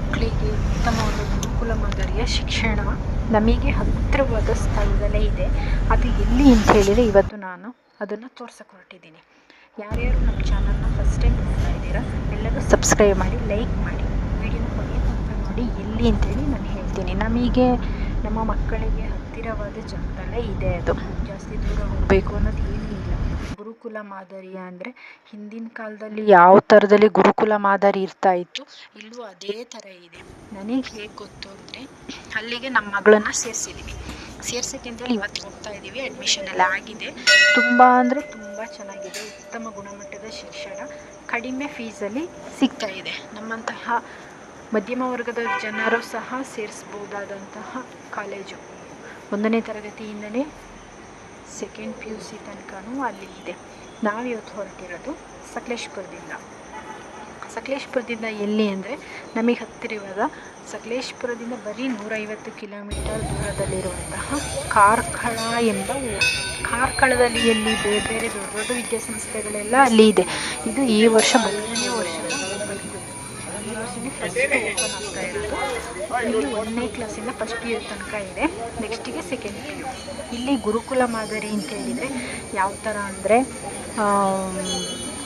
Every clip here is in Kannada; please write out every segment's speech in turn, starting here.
ಮಕ್ಕಳಿಗೆ ಉತ್ತಮವಾದ ಗುರುಕುಲ ಮಾದರಿಯ ಶಿಕ್ಷಣ ನಮಗೆ ಹತ್ತಿರವಾದ ಸ್ಥಳದಲ್ಲೇ ಇದೆ. ಅದು ಎಲ್ಲಿ ಅಂತ ಹೇಳಿದರೆ ಇವತ್ತು ನಾನು ಅದನ್ನು ತೋರ್ಸಕ್ಕೆ ಹೊರಟಿದ್ದೀನಿ ಯಾರ್ಯಾರು ನಮ್ಮ ಚಾನಲ್ನ ಫಸ್ಟ್ ಟೈಮ್ ನೋಡ್ತಾ ಇದ್ದೀರಾ, ಎಲ್ಲರೂ ಸಬ್ಸ್ಕ್ರೈಬ್ ಮಾಡಿ ಲೈಕ್ ಮಾಡಿ ವಿಡಿಯೋನ ಕೊನೆಯ ತನಕ ನೋಡಿ ಎಲ್ಲಿ ಅಂತೇಳಿ ನಾನು ಹೇಳ್ತೀನಿ. ನಮಗೆ, ನಮ್ಮ ಮಕ್ಕಳಿಗೆ ಹತ್ತಿರವಾದ ಜಾಗದಲ್ಲೇ ಇದೆ ಅದು. ಜಾಸ್ತಿ ದೂರ ಹೋಗಬೇಕು ಅನ್ನೋದು ಗುರುಕುಲ ಮಾದರಿಯ ಅಂದರೆ ಹಿಂದಿನ ಕಾಲದಲ್ಲಿ ಯಾವ ಥರದಲ್ಲಿ ಗುರುಕುಲ ಮಾದರಿ ಇರ್ತಾ ಇತ್ತು? ಇಲ್ಲೂ ಅದೇ ಥರ ಇದೆ. ನನಗೆ ಹೇಗೆ ಗೊತ್ತು ಅಂದರೆ ಅಲ್ಲಿಗೆ ನಮ್ಮ ಮಗಳನ್ನ ಸೇರಿಸಿದ್ದೀವಿ ಸೇರ್ಸಕ್ಕೆ ಅಂತೇಳಿ ಇವತ್ತು ಹೋಗ್ತಾ ಇದ್ದೀವಿ ಅಡ್ಮಿಷನ್ ಎಲ್ಲ ಆಗಿದೆ. ತುಂಬ ಅಂದರೆ ತುಂಬ ಚೆನ್ನಾಗಿದೆ. ಉತ್ತಮ ಗುಣಮಟ್ಟದ ಶಿಕ್ಷಣ. ಕಡಿಮೆ ಫೀಸಲ್ಲಿ ಸಿಗ್ತಾ ಇದೆ. ನಮ್ಮಂತಹ ಮಧ್ಯಮ ವರ್ಗದ ಜನರು ಸಹ ಸೇರಿಸ್ಬೋದಾದಂತಹ ಕಾಲೇಜು. ಒಂದನೇ ತರಗತಿಯಿಂದಲೇ ಸೆಕೆಂಡ್ ಪಿ ಯು ಸಿ ತನಕನೂ ಅಲ್ಲಿ ಇದೆ. ನಾವಿವತ್ತು ಹೊರಟಿರೋದು ಸಕಲೇಶ್ಪುರದಿಂದ. ಸಕಲೇಶ್ಪುರದಿಂದ ಎಲ್ಲಿ ಅಂದರೆ ನಮಗೆ ಹತ್ತಿರವಾದ ಸಕಲೇಶ್ಪುರದಿಂದ ಬರೀ ನೂರೈವತ್ತು ಕಿಲೋಮೀಟರ್ ದೂರದಲ್ಲಿರುವಂತಹ ಕಾರ್ಕಳ ಎಂಬ ಕಾರ್ಕಳದಲ್ಲಿ ಎಲ್ಲಿ ಬೇರೆ ಬೇರೆ ದೊಡ್ಡ ದೊಡ್ಡ ವಿದ್ಯಾಸಂಸ್ಥೆಗಳೆಲ್ಲ ಅಲ್ಲಿ ಇದೆ. ಇದು ಈ ವರ್ಷ ಮೊದಲನೇ ವರ್ಷನೇ ಒಂದನೇ ಕ್ಲಾಸಿಂದ ಫಸ್ಟ್ ಇಯರ್ ತನಕ ಇದೆ. ನೆಕ್ಸ್ಟಿಗೆ ಸೆಕೆಂಡ್ ಯು ಇಲ್ಲಿ ಗುರುಕುಲ ಮಾದರಿ ಅಂತ ಹೇಳಿದರೆ ಯಾವ ಥರ ಅಂದರೆ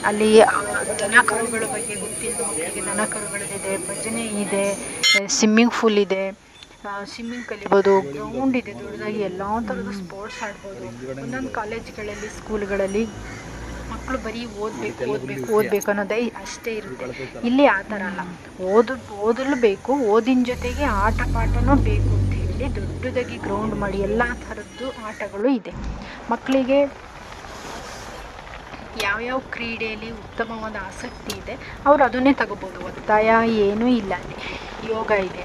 ಅಲ್ಲಿ ದನ ಕರುಗಳ ಬಗ್ಗೆ ಗೊತ್ತಿಲ್ಲದ ಮಕ್ಕಳಿಗೆ ದನ ಕರುಗಳದಿದೆ ಭಜನೆ ಇದೆ ಸ್ವಿಮ್ಮಿಂಗ್ ಫೂಲ್ ಇದೆ ಸ್ವಿಮ್ಮಿಂಗ್ ಕಲಿಬೋದು ಗ್ರೌಂಡ್ ಇದೆ, ದೊಡ್ಡದಾಗಿ ಎಲ್ಲ ಥರದ ಸ್ಪೋರ್ಟ್ಸ್ ಆಡ್ಬೋದು. ಒಂದೊಂದು ಕಾಲೇಜ್ಗಳಲ್ಲಿ ಸ್ಕೂಲ್ಗಳಲ್ಲಿ ಮಕ್ಕಳು ಬರೀ ಓದಬೇಕು ಓದಬೇಕು ಓದಬೇಕು ಅನ್ನೋದೇ ಅಷ್ಟೇ ಇರುತ್ತೆ. ಇಲ್ಲಿ ಆ ಥರ ಅಲ್ಲ. ಓದು ಓದಲು ಬೇಕು ಓದಿನ ಜೊತೆಗೆ ಆಟ ಪಾಠನೂ ಬೇಕು ಅಂತ ಹೇಳಿ ದೊಡ್ಡದಾಗಿ ಗ್ರೌಂಡ್ ಮಾಡಿ ಎಲ್ಲ ಥರದ್ದು ಆಟಗಳು ಇದೆ. ಮಕ್ಕಳಿಗೆ ಯಾವ್ಯಾವ ಕ್ರೀಡೆಯಲ್ಲಿ ಉತ್ತಮವಾದ ಆಸಕ್ತಿ ಇದೆ ಅವರು ಅದನ್ನೇ ತಗೋಬೋದು. ಒತ್ತಾಯ ಏನೂ ಇಲ್ಲ ಅಲ್ಲಿ. ಯೋಗ ಇದೆ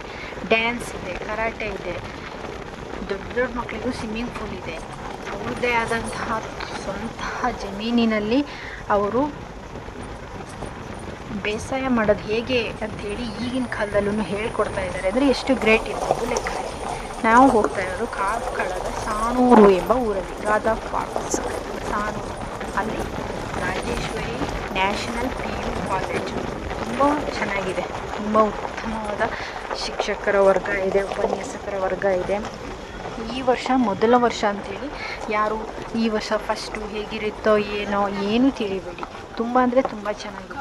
ಡ್ಯಾನ್ಸ್ ಇದೆ ಕರಾಟೆ ಇದೆ. ದೊಡ್ಡ ದೊಡ್ಡ ಮಕ್ಕಳಿಗೂ ಸ್ವಿಮ್ಮಿಂಗ್ ಪೂಲ್ ಇದೆ. ಅವ್ರದ್ದೇ ಆದಂತಹ ಸ್ವಂತ ಜಮೀನಿನಲ್ಲಿ ಅವರು ಬೇಸಾಯ ಮಾಡೋದು ಹೇಗೆ ಅಂಥೇಳಿ ಈಗಿನ ಕಾಲದಲ್ಲೂ ಹೇಳ್ಕೊಡ್ತಾ ಇದ್ದಾರೆ. ಅಂದರೆ ಎಷ್ಟು ಗ್ರೇಟ್ ಇರ್ಬೋದು ಲೆಕ್ಕ ನಾವು ಹೋಗ್ತಾ ಇರೋದು ಕಾರ್ಕಳದ ಸಾಣೂರು ಎಂಬ ಊರಲ್ಲಿ, ರಾಧಾ ಫಾಲ್ಸ್. ಸಾಣೂರು. ಅಲ್ಲಿ Rajeshwari national P U college. ತುಂಬ ಚೆನ್ನಾಗಿದೆ. ತುಂಬ ಉತ್ತಮವಾದ ಶಿಕ್ಷಕರ ವರ್ಗ ಇದೆ, ಉಪನ್ಯಾಸಕರ ವರ್ಗ ಇದೆ. ಈ ವರ್ಷ ಮೊದಲ ವರ್ಷ ಅಂಥೇಳಿ ಯಾರು ಈ ವರ್ಷ ಫಸ್ಟು ಹೇಗಿರುತ್ತೋ ಏನೋ ಏನೂ ತಿಳಿಬೇಡಿ. ತುಂಬ ಅಂದರೆ ತುಂಬ ಚೆನ್ನಾಗಿದೆ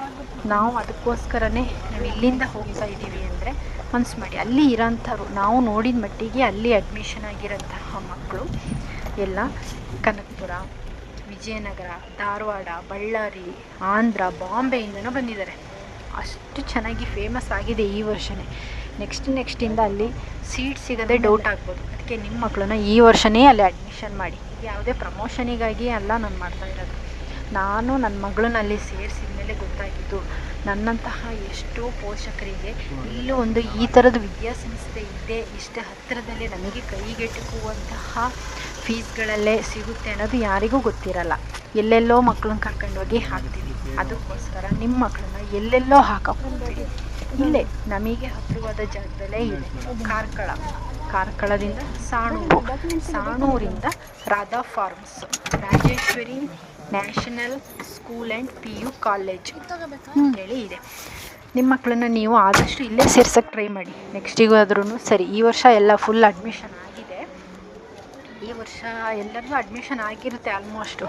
ನಾವು ಅದಕ್ಕೋಸ್ಕರನೇ ನಾವು ಇಲ್ಲಿಂದ ಹೋಗ್ತಾ ಇದ್ದೀವಿ ಅಂದರೆ ಮನ್ಸು ಮಾಡಿ. ಅಲ್ಲಿ ಇರೋಂಥವ್ರು, ನಾವು ನೋಡಿದ ಮಟ್ಟಿಗೆ ಅಲ್ಲಿ ಅಡ್ಮಿಷನ್ ಆಗಿರೋಂತಹ ಮಕ್ಕಳು ಎಲ್ಲ ಕನಕಪುರ, ವಿಜಯನಗರ, ಧಾರವಾಡ, ಬಳ್ಳಾರಿ, ಆಂಧ್ರ, ಬಾಂಬೆಯಿಂದನೂ ಬಂದಿದ್ದಾರೆ. ಅಷ್ಟು ಚೆನ್ನಾಗಿ ಫೇಮಸ್ ಆಗಿದೆ ಈ ವರ್ಷವೇ ನೆಕ್ಸ್ಟ್ ನೆಕ್ಸ್ಟಿಂದ ಅಲ್ಲಿ ಸೀಟ್ ಸಿಗದೆ ಡೌಟ್ ಆಗ್ಬೋದು. ಅದಕ್ಕೆ ನಿಮ್ಮ ಮಕ್ಕಳನ್ನ ಈ ವರ್ಷವೇ ಅಲ್ಲಿ ಅಡ್ಮಿಷನ್ ಮಾಡಿ. ಯಾವುದೇ ಪ್ರಮೋಷನಿಗಾಗಿ ಅಲ್ಲ ನಾನು ಮಾಡ್ತಾ ಇರೋದು. ನಾನು ನನ್ನ ಮಗಳನ್ನ ಅಲ್ಲಿ ಸೇರಿಸಿದ ಮೇಲೆ ಗೊತ್ತಾಗಿದ್ದು, ನನ್ನಂತಹ ಎಷ್ಟೋ ಪೋಷಕರಿಗೆ ಇಲ್ಲೂ ಒಂದು ಈ ಥರದ ವಿದ್ಯಾಸಂಸ್ಥೆ ಇದೆ, ಇಷ್ಟೇ ಹತ್ತಿರದಲ್ಲಿ ನಮಗೆ ಕೈಗೆಟುಕುವಂತಹ ಫೀಸ್ಗಳಲ್ಲೇ ಸಿಗುತ್ತೆ ಅನ್ನೋದು ಯಾರಿಗೂ ಗೊತ್ತಿರಲ್ಲ. ಎಲ್ಲೆಲ್ಲೋ ಮಕ್ಕಳನ್ನ ಕರ್ಕೊಂಡೋಗಿ ಹಾಕ್ತೀವಿ. ಅದಕ್ಕೋಸ್ಕರ ನಿಮ್ಮ ಮಕ್ಕಳನ್ನ ಎಲ್ಲೆಲ್ಲೋ ಹಾಕಕ್ಕೆ ಇಲ್ಲೇ ನಮಗೆ ಹತ್ತಿರವಾದ ಜಾಗದಲ್ಲೇ ಇದೆ. ಕಾರ್ಕಳ. ಕಾರ್ಕಳದಿಂದ Sanur. ಸಾಣೂರಿಂದ Radha farms. Rajeshwari national school and P U college ಹೇಳಿ ಇದೆ. ನಿಮ್ಮ ಮಕ್ಕಳನ್ನ ನೀವು ಆದಷ್ಟು ಇಲ್ಲೇ ಸೇರ್ಸಕ್ಕೆ ಟ್ರೈ ಮಾಡಿ. ನೆಕ್ಸ್ಟಿಗೂ ಆದ್ರೂ ಸರಿ. ಈ ವರ್ಷ ಎಲ್ಲ ಫುಲ್ ಅಡ್ಮಿಷನ್ ಈ ವರ್ಷ ಎಲ್ಲರಿಗೂ ಅಡ್ಮಿಷನ್ ಆಗಿರುತ್ತೆ ಆಲ್ಮೋಸ್ಟು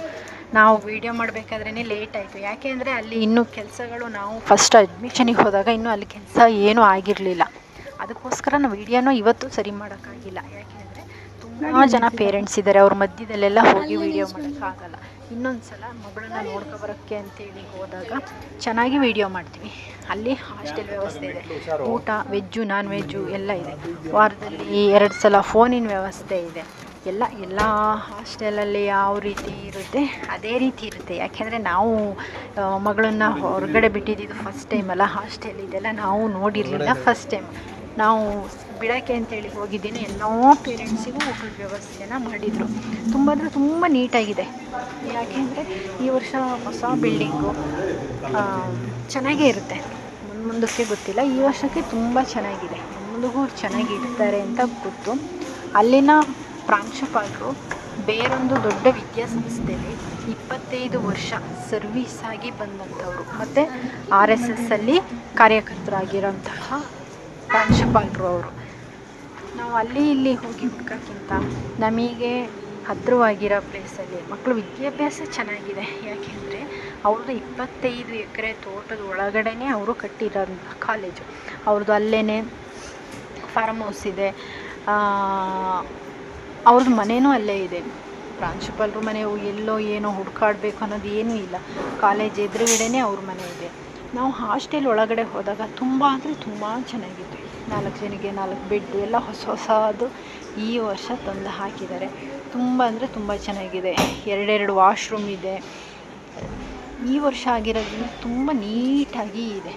ನಾವು ವೀಡಿಯೋ ಮಾಡಬೇಕಾದ್ರೇ ಲೇಟ್ ಆಯಿತು. ಯಾಕೆ ಅಂದರೆ ಅಲ್ಲಿ ಇನ್ನೂ ಕೆಲಸಗಳು ನಾವು ಫಸ್ಟ್ ಅಡ್ಮಿಷನಿಗೆ ಹೋದಾಗ ಇನ್ನೂ ಅಲ್ಲಿ ಕೆಲಸ ಏನೂ ಆಗಿರಲಿಲ್ಲ. ಅದಕ್ಕೋಸ್ಕರ ನಾವು ವೀಡಿಯೋನೂ ಇವತ್ತು ಸರಿ ಮಾಡೋಕ್ಕಾಗಿಲ್ಲ. ಯಾಕೆಂದರೆ ತುಂಬ ಜನ ಪೇರೆಂಟ್ಸ್ ಇದ್ದಾರೆ. ಅವ್ರ ಮಧ್ಯದಲ್ಲೆಲ್ಲ ಹೋಗಿ ವೀಡಿಯೋ ಮಾಡೋಕ್ಕಾಗಲ್ಲ. ಇನ್ನೊಂದು ಸಲ ಮಗಳನ್ನ ನೋಡ್ಕೊಬರೋಕ್ಕೆ ಅಂತೇಳಿ ಹೋದಾಗ ಚೆನ್ನಾಗಿ ವೀಡಿಯೋ ಮಾಡ್ತೀವಿ. ಅಲ್ಲಿ ಹಾಸ್ಟೆಲ್ ವ್ಯವಸ್ಥೆ ಇದೆ. ಊಟ ವೆಜ್ಜು ನಾನ್ ವೆಜ್ಜು ಎಲ್ಲ ಇದೆ. ವಾರದಲ್ಲಿ ಎರಡು ಸಲ ಫೋನಿನ ವ್ಯವಸ್ಥೆ ಇದೆ. ಎಲ್ಲ ಎಲ್ಲ ಹಾಸ್ಟೆಲಲ್ಲಿ ಯಾವ ರೀತಿ ಇರುತ್ತೆ? ಅದೇ ರೀತಿ ಇರುತ್ತೆ. ಯಾಕೆಂದರೆ ನಾವು ಮಗಳನ್ನು ಹೊರಗಡೆ ಬಿಟ್ಟಿದ್ದು ಫಸ್ಟ್ ಟೈಮ್ ಅಲ್ಲ. ಹಾಸ್ಟೆಲ್ ಇದೆಲ್ಲ ನಾವು ನೋಡಿರಲಿಲ್ಲ ಫಸ್ಟ್ ಟೈಮ್ ನಾವು ಬಿಡೋಕೆ ಅಂತೇಳಿ ಹೋಗಿದ್ದೀನಿ. ಎಲ್ಲ ಪೇರೆಂಟ್ಸಿಗೂ ಊಟದ ವ್ಯವಸ್ಥೆನ ಮಾಡಿದರು. ತುಂಬ ಅಂದರೆ ತುಂಬ ನೀಟಾಗಿದೆ. ಯಾಕೆಂದರೆ ಈ ವರ್ಷ ಹೊಸ ಬಿಲ್ಡಿಂಗು ಚೆನ್ನಾಗೇ ಇರುತ್ತೆ. ಮುಂದೆ ಮುಂದಕ್ಕೆ ಗೊತ್ತಿಲ್ಲ. ಈ ವರ್ಷಕ್ಕೆ ತುಂಬ ಚೆನ್ನಾಗಿದೆ. ಮುಂದಿಗೂ ಚೆನ್ನಾಗಿ ಇಡ್ತಾರೆ ಅಂತ ಗೊತ್ತು. ಅಲ್ಲಿನ ಪ್ರಾಂಶುಪಾಲರು ಬೇರೊಂದು ದೊಡ್ಡ ವಿದ್ಯಾಸಂಸ್ಥೆಯಲ್ಲಿ ಇಪ್ಪತ್ತೈದು ವರ್ಷ ಸರ್ವಿಸ್ ಆಗಿ ಬಂದಂಥವ್ರು. ಮತ್ತು ಆರ್ ಎಸ್ ಎಸ್ಸಲ್ಲಿ ಕಾರ್ಯಕರ್ತರಾಗಿರೋಂತಹ ಪ್ರಾಂಶುಪಾಲರು ಅವರು. ನಾವು ಅಲ್ಲಿ ಇಲ್ಲಿ ಹೋಗಿ ಹುಡ್ಕೋಕ್ಕಿಂತ ನಮಗೆ ಹತ್ತಿರವಾಗಿರೋ ಪ್ಲೇಸಲ್ಲಿ ಮಕ್ಕಳು ವಿದ್ಯಾಭ್ಯಾಸ ಚೆನ್ನಾಗಿದೆ. ಯಾಕೆಂದರೆ ಅವ್ರದ್ದು ಇಪ್ಪತ್ತೈದು ಎಕರೆ ತೋಟದ ಒಳಗಡೆ ಅವರು ಕಟ್ಟಿರೋಂಥ ಕಾಲೇಜು. ಅವ್ರದ್ದು ಅಲ್ಲೇ ಫಾರ್ಮ್ ಹೌಸ್ ಇದೆ. ಅವ್ರದ್ದು ಮನೆಯೂ ಅಲ್ಲೇ ಇದೆ. ಪ್ರಾಂಶುಪಾಲರು ಮನೆ ಎಲ್ಲೋ ಏನೋ ಹುಡುಕಾಡಬೇಕು ಅನ್ನೋದು ಏನೂ ಇಲ್ಲ. ಕಾಲೇಜ್ ಎದುರುಗಡೆನೇ ಅವ್ರ ಮನೆ ಇದೆ. ನಾವು ಹಾಸ್ಟೆಲ್ ಒಳಗಡೆ ಹೋದಾಗ ತುಂಬ ಅಂದರೆ ತುಂಬ ಚೆನ್ನಾಗಿತ್ತು. ನಾಲ್ಕು ಜನಕ್ಕೆ ನಾಲ್ಕು ಬೆಡ್ ಎಲ್ಲ ಹೊಸ ಹೊಸದು ಈ ವರ್ಷ ತಂದು ಹಾಕಿದ್ದಾರೆ. ತುಂಬ ಅಂದರೆ ತುಂಬ ಚೆನ್ನಾಗಿದೆ. ಎರಡೆರಡು ವಾಶ್ರೂಮ್ ಇದೆ. ಈ ವರ್ಷ ಆಗಿರೋದ್ರಿಂದ ತುಂಬ ನೀಟಾಗಿ ಇದೆ.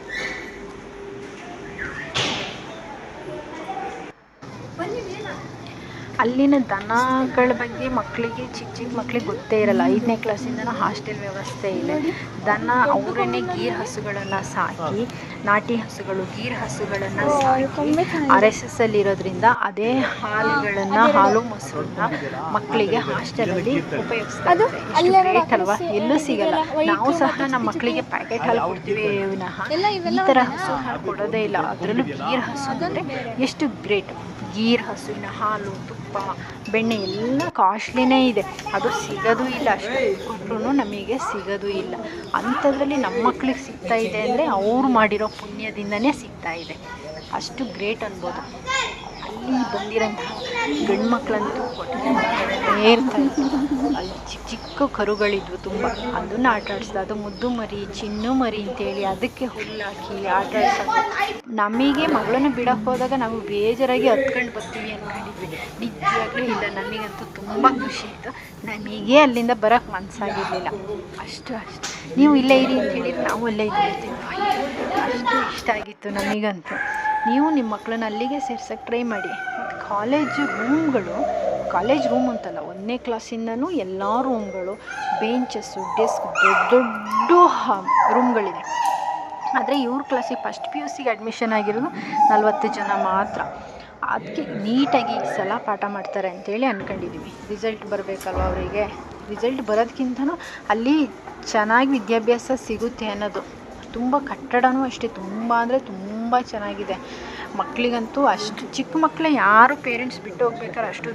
ಅಲ್ಲಿನ ದನಗಳ ಬಗ್ಗೆ ಮಕ್ಕಳಿಗೆ ಚಿಕ್ಕ ಚಿಕ್ಕ ಮಕ್ಕಳಿಗೆ ಗೊತ್ತೇ ಇರಲ್ಲ. ಐದನೇ ಕ್ಲಾಸಿಂದನೂ ಹಾಸ್ಟೆಲ್ ವ್ಯವಸ್ಥೆ ಇದೆ. ದನ ಅವರನ್ನೇ ಗೀರ್ ಹಸುಗಳನ್ನು ಸಾಕಿ ನಾಟಿ ಹಸುಗಳು ಗೀರ್ ಹಸುಗಳನ್ನು ಸಾಕಿ ಆರ್ ಎಸ್ ಎಸ್ ಅಲ್ಲಿರೋದ್ರಿಂದ ಅದೇ ಹಾಲುಗಳನ್ನು ಹಾಲು ಮೊಸರನ್ನ ಮಕ್ಕಳಿಗೆ ಹಾಸ್ಟೆಲಲ್ಲಿ ಉಪಯೋಗಿಸ್ತಾರೆ. ಅಲ್ವಾ? ಎಲ್ಲೂ ಸಿಗಲ್ಲ. ನಾವು ಸಹ ನಮ್ಮ ಮಕ್ಕಳಿಗೆ ಪ್ಯಾಕೆಟ್ ಹಾಲು ಕೊಡ್ತೀವಿ ವಿನಃ. ಈ ಥರ ಹಸು ಹಾಲು ಕೊಡೋದೇ ಇಲ್ಲ. ಅದರಲ್ಲೂ ಗೀರ್ ಹಸು ಅಂದರೆ ಎಷ್ಟು ಗ್ರೇಟ್ ಗೀರ್ ಹಸುವಿನ ಹಾಲು ತುಪ್ಪ ಬೆಣ್ಣೆ ಎಲ್ಲ ಕಾಸ್ಟ್ಲಿನೇ ಇದೆ. ಅದು ಸಿಗೋದು ಇಲ್ಲ ಅಷ್ಟು. ಕೊಟ್ಟರು ನಮಗೆ ಸಿಗೋದು ಇಲ್ಲ. ಅಂಥದ್ರಲ್ಲಿ ನಮ್ಮ ಮಕ್ಳಿಗೆ ಸಿಗ್ತಾ ಇದೆ ಅಂದರೆ ಅವರು ಮಾಡಿರೋ ಪುಣ್ಯದಿಂದನೇ ಸಿಗ್ತಾ ಇದೆ. ಅಷ್ಟು ಗ್ರೇಟ್ ಅನ್ಬೋದು. ಅಲ್ಲಿ ಬಂದಿರೋಂತಹ ಗಂಡು ಮಕ್ಕಳಂತೂ ಕೊಟ್ಟೇ ಇರ್ತಾರೆ. ಅಲ್ಲಿ ಚಿಕ್ಕ ಚಿಕ್ಕ ಕರುಗಳಿದ್ವು ತುಂಬ. ಅದನ್ನು ಆಟ ಆಡಿಸ್ದು ಅದು ಮುದ್ದು ಮರಿ, ಚಿನ್ನು ಮರಿ ಅಂತೇಳಿ ಅದಕ್ಕೆ ಹುಲ್ಲಾಕಿ ಆಟ ಆಡ್ಸೋದು ನಮಗೆ ಮಗಳನ್ನು ಬಿಡಕ್ಕೆ ಹೋದಾಗ ನಾವು ಬೇಜಾರಾಗಿ ಹತ್ಕೊಂಡು ಬರ್ತೀವಿ ಅಂದ್ಕೊಂಡಿದ್ವಿ ನಿಜವಾಗ್ಲೂ ಇಲ್ಲ, ನಮಗಂತೂ ತುಂಬ ಖುಷಿ ಆಯಿತು. ನಮಗೆ ಅಲ್ಲಿಂದ ಬರೋಕ್ಕೆ ಮನಸ್ಸಾಗಿರಲಿಲ್ಲ ಅಷ್ಟು ಅಷ್ಟು. ನೀವು ಇಲ್ಲೇ ಇರಿ ಅಂತ ಹೇಳಿದ್ರೆ. ನಾವು ಅಲ್ಲೇ ಇದ್ದೀವಿ ಅಷ್ಟು ಇಷ್ಟ ಆಗಿತ್ತು ನಮಗಂತೂ. ನೀವು ನಿಮ್ಮ ಮಕ್ಕಳನ್ನ ಅಲ್ಲಿಗೆ ಸೇರ್ಸೋಕ್ಕೆ ಟ್ರೈ ಮಾಡಿ. ಮತ್ತು ಕಾಲೇಜ್ ರೂಮ್ಗಳು ಕಾಲೇಜ್ ರೂಮ್ ಅಂತಲ್ಲ, ಒಂದನೇ ಕ್ಲಾಸಿಂದನೂ ಎಲ್ಲ ರೂಮ್ಗಳು ಬೆಂಚಸ್ಸು ಡೆಸ್ಕ್ ದೊಡ್ಡ ದೊಡ್ಡ ರೂಮ್ಗಳಿದೆ ಆದರೆ ಇವ್ರ ಕ್ಲಾಸಿಗೆ ಫಸ್ಟ್ ಪಿ ಯು ಸಿಗೆ ಅಡ್ಮಿಷನ್ ಆಗಿರೋದು ನಲ್ವತ್ತು ಜನ ಮಾತ್ರ. ಅದಕ್ಕೆ ನೀಟಾಗಿ ಈ ಸಲ ಪಾಠ ಮಾಡ್ತಾರೆ ಅಂತೇಳಿ ಅಂದ್ಕೊಂಡಿದ್ದೀವಿ ರಿಸಲ್ಟ್ ಬರಬೇಕಲ್ವ ಅವರಿಗೆ? ರಿಸಲ್ಟ್ ಬರೋದಕ್ಕಿಂತನೂ ಅಲ್ಲಿ ಚೆನ್ನಾಗಿ ವಿದ್ಯಾಭ್ಯಾಸ ಸಿಗುತ್ತೆ ಅನ್ನೋದು. ತುಂಬ ಕಟ್ಟಡವೂ ಅಷ್ಟೇ, ತುಂಬ ಅಂದರೆ ತುಂಬ ಚೆನ್ನಾಗಿದೆ. ಮಕ್ಕಳಿಗಂತೂ ಅಷ್ಟು ಚಿಕ್ಕ ಮಕ್ಕಳೇ ಯಾರು ಪೇರೆಂಟ್ಸ್ ಬಿಟ್ಟು ಹೋಗ್ಬೇಕಾದ್ರೆ ಅಷ್ಟು